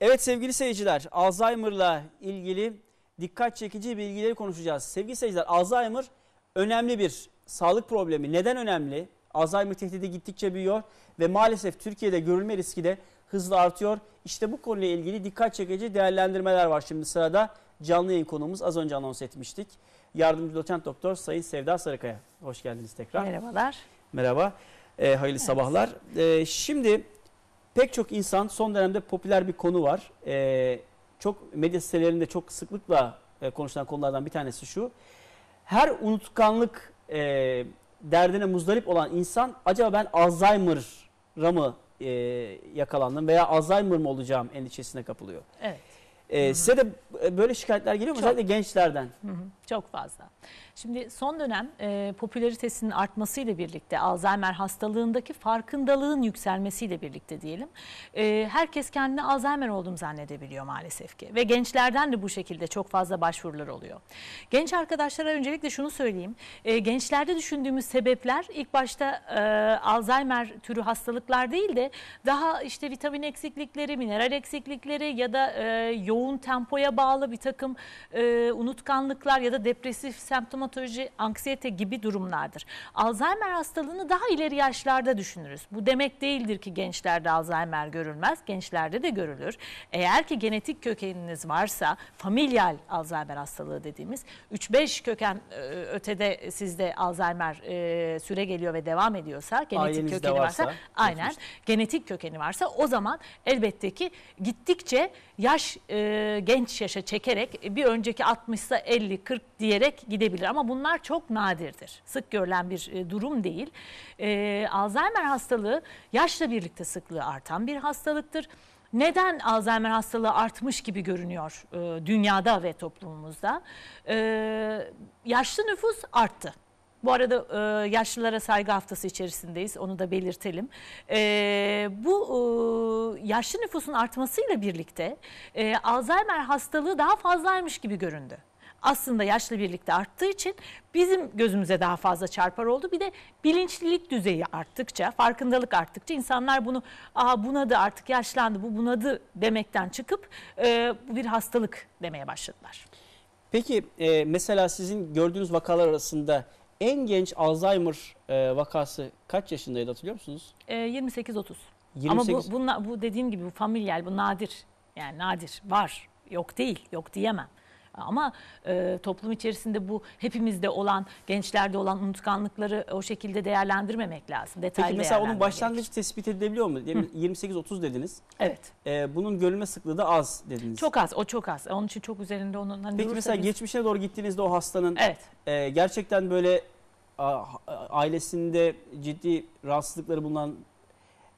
Evet sevgili seyirciler, Alzheimer'la ilgili dikkat çekici bilgileri konuşacağız. Sevgili seyirciler, Alzheimer önemli bir sağlık problemi. Neden önemli? Alzheimer tehdidi gittikçe büyüyor ve maalesef Türkiye'de görülme riski de hızla artıyor. İşte bu konuyla ilgili dikkat çekici değerlendirmeler var şimdi sırada. Canlı yayın konuğumuz az önce anons etmiştik. Yardımcı doçent doktor Sayın Sevda Sarıkaya. Hoş geldiniz tekrar. Merhabalar. Merhaba. Ee, hayırlı evet. sabahlar. Ee, şimdi pek çok insan son dönemde popüler bir konu var. Ee, çok medya sitelerinde çok sıklıkla e, konuşulan konulardan bir tanesi şu. Her unutkanlık e, derdine muzdarip olan insan acaba ben Alzheimer'a mı e, yakalandım veya Alzheimer mı olacağım endişesine kapılıyor. Evet. E, size de böyle şikayetler geliyor mu? Çok. Özellikle gençlerden. Hı hı, çok fazla. Şimdi son dönem e, popülaritesinin artmasıyla birlikte Alzheimer hastalığındaki farkındalığın yükselmesiyle birlikte diyelim. E, herkes kendini Alzheimer olduğunu zannedebiliyor maalesef ki. Ve gençlerden de bu şekilde çok fazla başvurular oluyor. Genç arkadaşlara öncelikle şunu söyleyeyim. E, gençlerde düşündüğümüz sebepler ilk başta e, Alzheimer türü hastalıklar değil de daha işte vitamin eksiklikleri, mineral eksiklikleri ya da e, yoğun tempoya bağlı bir takım e, unutkanlıklar ya da depresif semptomatoloji anksiyete gibi durumlardır. Alzheimer hastalığını daha ileri yaşlarda düşünürüz. Bu demek değildir ki gençlerde Alzheimer görülmez. Gençlerde de görülür. Eğer ki genetik kökeniniz varsa familial Alzheimer hastalığı dediğimiz 3-5 köken e, ötede sizde Alzheimer e, süre geliyor ve devam ediyorsa genetik Ailenizde kökeni varsa, varsa aynen genetik kökeni varsa o zaman elbette ki gittikçe yaş e, genç yaşa çekerek bir önceki 60 ise 50 40 diyerek gidebilir ama bunlar çok nadirdir. Sık görülen bir e, durum değil. E, Alzheimer hastalığı yaşla birlikte sıklığı artan bir hastalıktır. Neden Alzheimer hastalığı artmış gibi görünüyor e, dünyada ve toplumumuzda? E, yaşlı nüfus arttı. Bu arada e, yaşlılara saygı haftası içerisindeyiz. Onu da belirtelim. E, bu e, yaşlı nüfusun artmasıyla birlikte e, Alzheimer hastalığı daha fazlaymış gibi göründü aslında yaşla birlikte arttığı için bizim gözümüze daha fazla çarpar oldu. Bir de bilinçlilik düzeyi arttıkça, farkındalık arttıkça insanlar bunu Aa, bunadı artık yaşlandı bu bunadı demekten çıkıp e, bu bir hastalık demeye başladılar. Peki e, mesela sizin gördüğünüz vakalar arasında en genç Alzheimer e, vakası kaç yaşındaydı hatırlıyor musunuz? E, 28-30. Ama bu, bunla, bu dediğim gibi bu familial, bu nadir. Yani nadir, var, yok değil, yok diyemem. Ama e, toplum içerisinde bu hepimizde olan, gençlerde olan unutkanlıkları o şekilde değerlendirmemek lazım. Detaylı Peki mesela onun başlangıcı gerekir. tespit edilebiliyor mu? 28-30 dediniz. Evet. E, bunun görülme sıklığı da az dediniz. Çok az, o çok az. Onun için çok üzerinde onun. Hani Peki mesela biz... geçmişine doğru gittiğinizde o hastanın evet. e, gerçekten böyle a, ailesinde ciddi rahatsızlıkları bulunan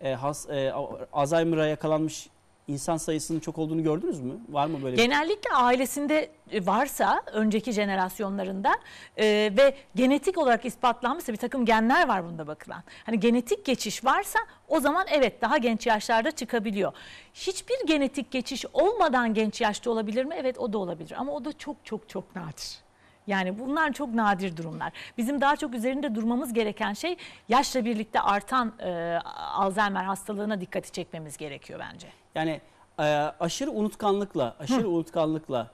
e, has, e, Alzheimer'a yakalanmış insan sayısının çok olduğunu gördünüz mü? Var mı böyle? Genellikle ailesinde varsa önceki jenerasyonlarında e, ve genetik olarak ispatlanmışsa bir takım genler var bunda bakılan. Hani genetik geçiş varsa o zaman evet daha genç yaşlarda çıkabiliyor. Hiçbir genetik geçiş olmadan genç yaşta olabilir mi? Evet o da olabilir ama o da çok çok çok nadir. Yani bunlar çok nadir durumlar. Bizim daha çok üzerinde durmamız gereken şey yaşla birlikte artan e, Alzheimer hastalığına dikkati çekmemiz gerekiyor bence. Yani e, aşırı unutkanlıkla, aşırı Hı. unutkanlıkla,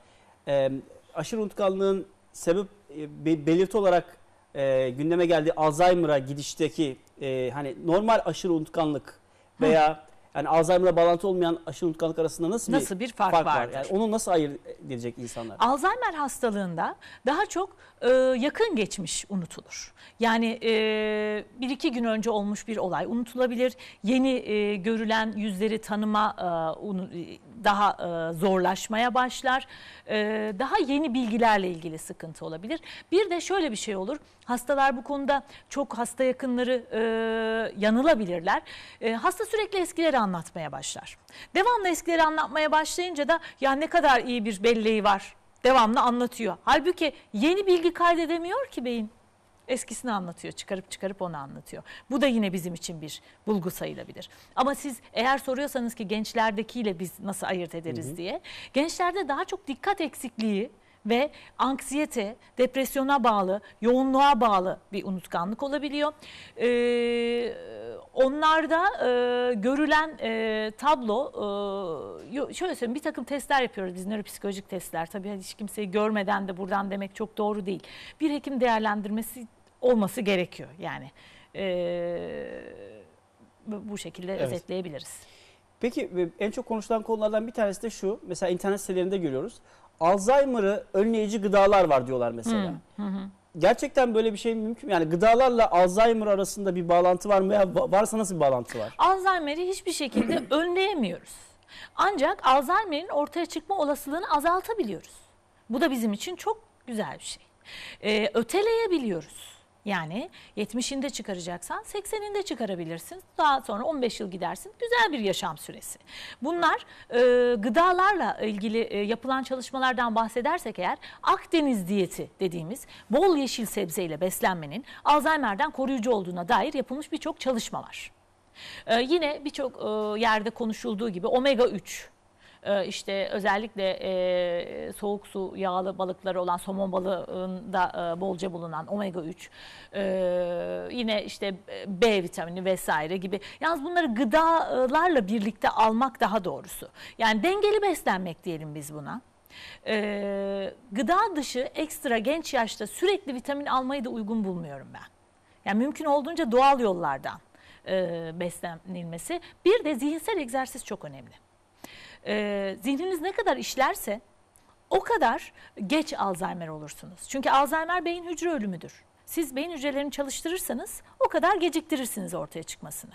e, aşırı unutkanlığın sebep e, belirti olarak e, gündeme geldiği Alzheimer'a gidişteki e, hani normal aşırı unutkanlık veya yani Alzheimer'la bağlantı olmayan aşırı unutkanlık arasında nasıl, nasıl bir, bir fark, fark var? Yani onu nasıl ayırt edecek insanlar? Alzheimer hastalığında daha çok e, yakın geçmiş unutulur. Yani e, bir iki gün önce olmuş bir olay unutulabilir. Yeni e, görülen yüzleri tanıma e, daha e, zorlaşmaya başlar. E, daha yeni bilgilerle ilgili sıkıntı olabilir. Bir de şöyle bir şey olur. Hastalar bu konuda çok hasta yakınları e, yanılabilirler. E, hasta sürekli eskileri anlatmaya başlar. Devamlı eskileri anlatmaya başlayınca da ya ne kadar iyi bir belleği var devamlı anlatıyor. Halbuki yeni bilgi kaydedemiyor ki beyin. Eskisini anlatıyor, çıkarıp çıkarıp onu anlatıyor. Bu da yine bizim için bir bulgu sayılabilir. Ama siz eğer soruyorsanız ki gençlerdekiyle biz nasıl ayırt ederiz hı hı. diye. Gençlerde daha çok dikkat eksikliği ve anksiyete, depresyona bağlı, yoğunluğa bağlı bir unutkanlık olabiliyor. Ee, onlarda e, görülen e, tablo e, şöyle söyleyeyim bir takım testler yapıyoruz biz nöropsikolojik testler tabii hani hiç kimseyi görmeden de buradan demek çok doğru değil. Bir hekim değerlendirmesi olması gerekiyor yani e, bu bu şekilde Evet. özetleyebiliriz. Peki e, en çok konuşulan konulardan bir tanesi de şu. Mesela internet sitelerinde görüyoruz. Alzheimer'ı önleyici gıdalar var diyorlar mesela. Hı hı. Gerçekten böyle bir şey mümkün mü? Yani gıdalarla Alzheimer arasında bir bağlantı var mı? Va- varsa nasıl bir bağlantı var? Alzheimer'i hiçbir şekilde önleyemiyoruz. Ancak Alzheimer'in ortaya çıkma olasılığını azaltabiliyoruz. Bu da bizim için çok güzel bir şey. Ee, öteleyebiliyoruz. Yani 70'inde çıkaracaksan 80'inde çıkarabilirsin. Daha sonra 15 yıl gidersin. Güzel bir yaşam süresi. Bunlar e, gıdalarla ilgili e, yapılan çalışmalardan bahsedersek eğer Akdeniz diyeti dediğimiz bol yeşil sebzeyle beslenmenin Alzheimer'den koruyucu olduğuna dair yapılmış birçok çalışma var. Ee, yine birçok e, yerde konuşulduğu gibi omega 3 e, işte özellikle e, soğuk su yağlı balıkları olan somon balığında e, bolca bulunan omega 3 e, yine işte B vitamini vesaire gibi yalnız bunları gıdalarla birlikte almak daha doğrusu yani dengeli beslenmek diyelim biz buna. E, gıda dışı ekstra genç yaşta sürekli vitamin almayı da uygun bulmuyorum ben. Yani mümkün olduğunca doğal yollardan beslenilmesi. Bir de zihinsel egzersiz çok önemli. E, zihniniz ne kadar işlerse o kadar geç Alzheimer olursunuz. Çünkü Alzheimer beyin hücre ölümüdür. Siz beyin hücrelerini çalıştırırsanız o kadar geciktirirsiniz ortaya çıkmasını.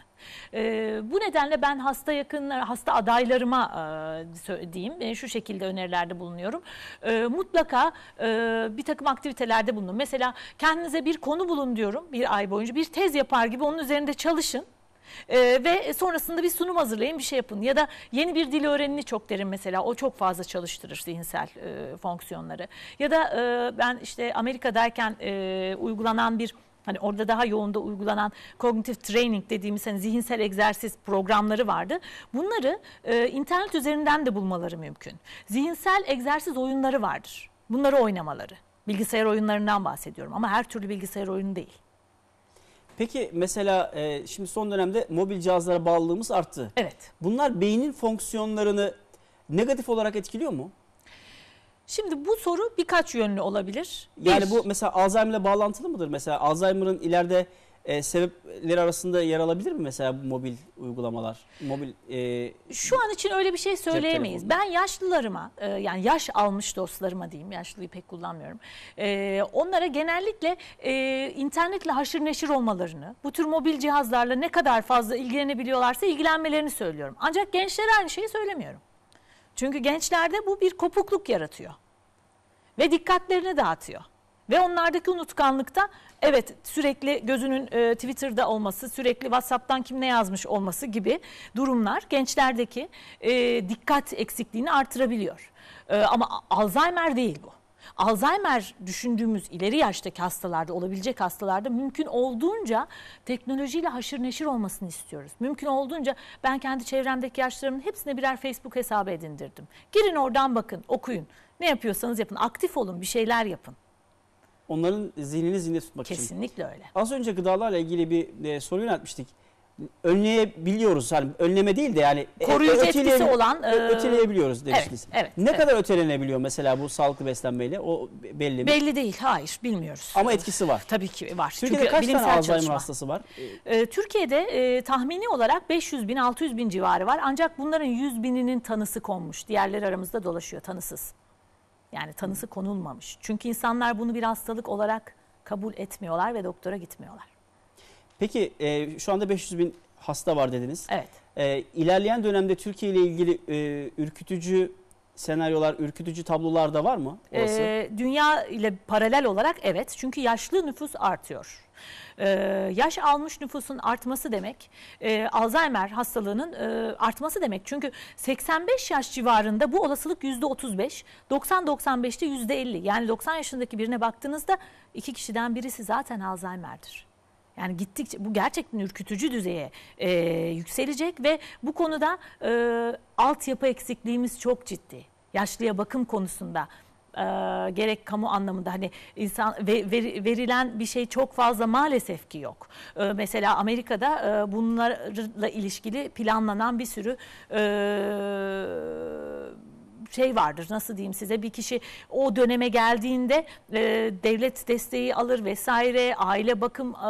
Ee, bu nedenle ben hasta yakınlar, hasta adaylarıma e, diyeyim e, şu şekilde önerilerde bulunuyorum. E, mutlaka e, bir takım aktivitelerde bulunun. Mesela kendinize bir konu bulun diyorum bir ay boyunca bir tez yapar gibi onun üzerinde çalışın. Ee, ve sonrasında bir sunum hazırlayın bir şey yapın ya da yeni bir dil öğrenini çok derin mesela o çok fazla çalıştırır zihinsel e, fonksiyonları ya da e, ben işte Amerika'dayken e, uygulanan bir hani orada daha yoğunda uygulanan kognitif training dediğimiz hani zihinsel egzersiz programları vardı. Bunları e, internet üzerinden de bulmaları mümkün. Zihinsel egzersiz oyunları vardır. Bunları oynamaları. Bilgisayar oyunlarından bahsediyorum ama her türlü bilgisayar oyunu değil. Peki mesela e, şimdi son dönemde mobil cihazlara bağlılığımız arttı. Evet. Bunlar beynin fonksiyonlarını negatif olarak etkiliyor mu? Şimdi bu soru birkaç yönlü olabilir. Yani Bir, bu mesela Alzheimer'le bağlantılı mıdır? Mesela Alzheimer'ın ileride e, sebepleri arasında yer alabilir mi mesela bu mobil uygulamalar? Mobil e, şu an için öyle bir şey söyleyemeyiz. Ben yaşlılarıma e, yani yaş almış dostlarıma diyeyim yaşlıyı pek kullanmıyorum. E, onlara genellikle e, internetle haşır neşir olmalarını, bu tür mobil cihazlarla ne kadar fazla ilgilenebiliyorlarsa ilgilenmelerini söylüyorum. Ancak gençlere aynı şeyi söylemiyorum. Çünkü gençlerde bu bir kopukluk yaratıyor. Ve dikkatlerini dağıtıyor. Ve onlardaki unutkanlıkta evet sürekli gözünün e, Twitter'da olması, sürekli WhatsApp'tan kim ne yazmış olması gibi durumlar gençlerdeki e, dikkat eksikliğini artırabiliyor. E, ama Alzheimer değil bu. Alzheimer düşündüğümüz ileri yaştaki hastalarda olabilecek hastalarda mümkün olduğunca teknolojiyle haşır neşir olmasını istiyoruz. Mümkün olduğunca ben kendi çevremdeki yaşlarımın hepsine birer Facebook hesabı edindirdim. Girin oradan bakın, okuyun. Ne yapıyorsanız yapın, aktif olun, bir şeyler yapın. Onların zihnini zinde tutmak için. Kesinlikle öyle. Az önce gıdalarla ilgili bir e, soru yöneltmiştik. Önleyebiliyoruz. Yani önleme değil de yani e, Koruyucu öteleye- etkisi olan, ö- e, öteleyebiliyoruz demiştiniz. evet, ne evet. kadar ötelenebiliyor mesela bu sağlıklı beslenmeyle? O belli mi? Belli değil, hayır bilmiyoruz. Ama etkisi var. Tabii ki var. Türkiye'de Çünkü kaç tane bilimsel Alzheimer çalışma. hastası var? Ee, Türkiye'de e, tahmini olarak 500 bin 600 bin civarı var. Ancak bunların 100 bininin tanısı konmuş. Diğerleri aramızda dolaşıyor tanısız. Yani tanısı konulmamış. Çünkü insanlar bunu bir hastalık olarak kabul etmiyorlar ve doktora gitmiyorlar. Peki e, şu anda 500 bin hasta var dediniz. Evet. E, ilerleyen dönemde Türkiye ile ilgili e, ürkütücü senaryolar, ürkütücü tablolar da var mı? Ee, dünya ile paralel olarak evet. Çünkü yaşlı nüfus artıyor. Ee, yaş almış nüfusun artması demek e, Alzheimer hastalığının e, artması demek. Çünkü 85 yaş civarında bu olasılık %35, 90-95'te %50. Yani 90 yaşındaki birine baktığınızda iki kişiden birisi zaten Alzheimer'dir. Yani gittikçe bu gerçekten ürkütücü düzeye e, yükselecek ve bu konuda e, altyapı eksikliğimiz çok ciddi. Yaşlıya bakım konusunda e, gerek kamu anlamında hani insan ve, veri- verilen bir şey çok fazla maalesef ki yok. E, mesela Amerika'da e, bunlarla ilişkili planlanan bir sürü e, şey vardır nasıl diyeyim size bir kişi o döneme geldiğinde e, devlet desteği alır vesaire aile bakım e,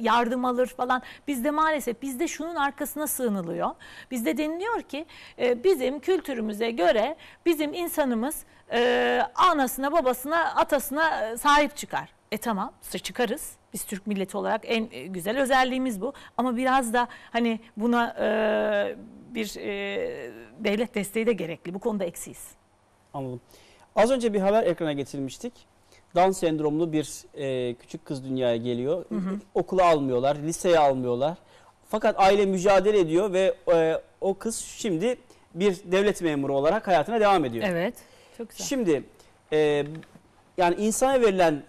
yardım alır falan. Bizde maalesef bizde şunun arkasına sığınılıyor. Bizde deniliyor ki e, bizim kültürümüze göre bizim insanımız e, anasına babasına atasına e, sahip çıkar. E tamam çıkarız biz Türk milleti olarak en e, güzel özelliğimiz bu ama biraz da hani buna e, bir e, devlet desteği de gerekli bu konuda eksiyiz. Anladım. Az önce bir haber ekrana getirmiştik. Down sendromlu bir e, küçük kız dünyaya geliyor. Okula almıyorlar, liseye almıyorlar. Fakat aile mücadele ediyor ve e, o kız şimdi bir devlet memuru olarak hayatına devam ediyor. Evet. Çok güzel. Şimdi e, yani insana verilen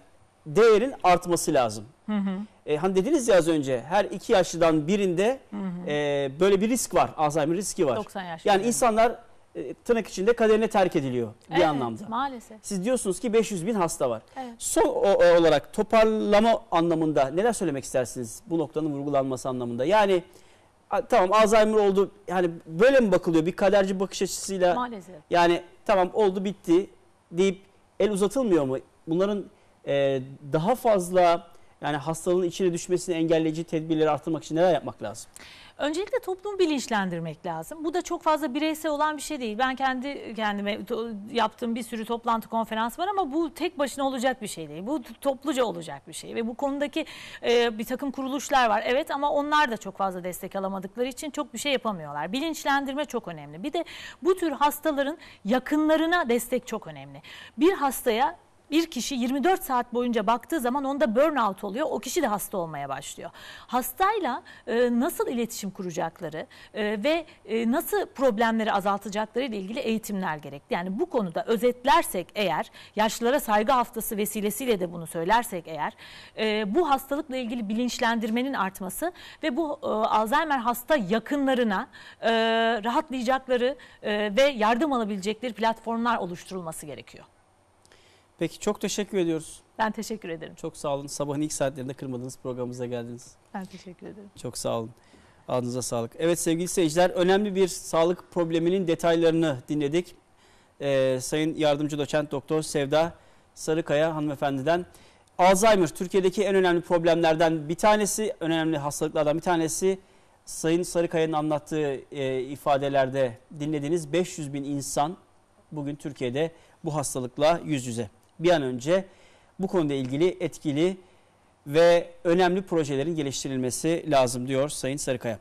değerin artması lazım. Hı hı. E, hani dediniz ya az önce her iki yaşlıdan birinde e, böyle bir risk var. Alzheimer riski var. 90 yaş. Yani insanlar e, tırnak içinde kaderine terk ediliyor bir Evet, anlamda. Maalesef. Siz diyorsunuz ki 500 bin hasta var. Evet. Son o- o- olarak toparlama anlamında neler söylemek istersiniz bu noktanın vurgulanması anlamında? Yani tamam Alzheimer oldu yani böyle mi bakılıyor bir kaderci bakış açısıyla Maalesef. yani tamam oldu bitti deyip el uzatılmıyor mu? Bunların e, daha fazla yani hastalığın içine düşmesini engelleyici tedbirleri artırmak için neler yapmak lazım? Öncelikle toplumu bilinçlendirmek lazım. Bu da çok fazla bireysel olan bir şey değil. Ben kendi kendime yaptığım bir sürü toplantı konferans var ama bu tek başına olacak bir şey değil. Bu topluca olacak bir şey ve bu konudaki e, bir takım kuruluşlar var. Evet ama onlar da çok fazla destek alamadıkları için çok bir şey yapamıyorlar. Bilinçlendirme çok önemli. Bir de bu tür hastaların yakınlarına destek çok önemli. Bir hastaya bir kişi 24 saat boyunca baktığı zaman onda burnout oluyor. O kişi de hasta olmaya başlıyor. Hastayla e, nasıl iletişim kuracakları e, ve e, nasıl problemleri azaltacakları ile ilgili eğitimler gerekli. Yani bu konuda özetlersek eğer, yaşlılara saygı haftası vesilesiyle de bunu söylersek eğer, e, bu hastalıkla ilgili bilinçlendirmenin artması ve bu e, Alzheimer hasta yakınlarına e, rahatlayacakları e, ve yardım alabilecekleri platformlar oluşturulması gerekiyor. Peki çok teşekkür ediyoruz. Ben teşekkür ederim. Çok sağ olun. Sabahın ilk saatlerinde kırmadınız programımıza geldiniz. Ben teşekkür ederim. Çok sağ olun. Ağzınıza sağlık. Evet sevgili seyirciler önemli bir sağlık probleminin detaylarını dinledik. Ee, Sayın Yardımcı Doçent Doktor Sevda Sarıkaya hanımefendiden. Alzheimer Türkiye'deki en önemli problemlerden bir tanesi, önemli hastalıklardan bir tanesi. Sayın Sarıkaya'nın anlattığı e, ifadelerde dinlediğiniz 500 bin insan bugün Türkiye'de bu hastalıkla yüz yüze. Bir an önce bu konuyla ilgili etkili ve önemli projelerin geliştirilmesi lazım diyor Sayın Sarıkaya.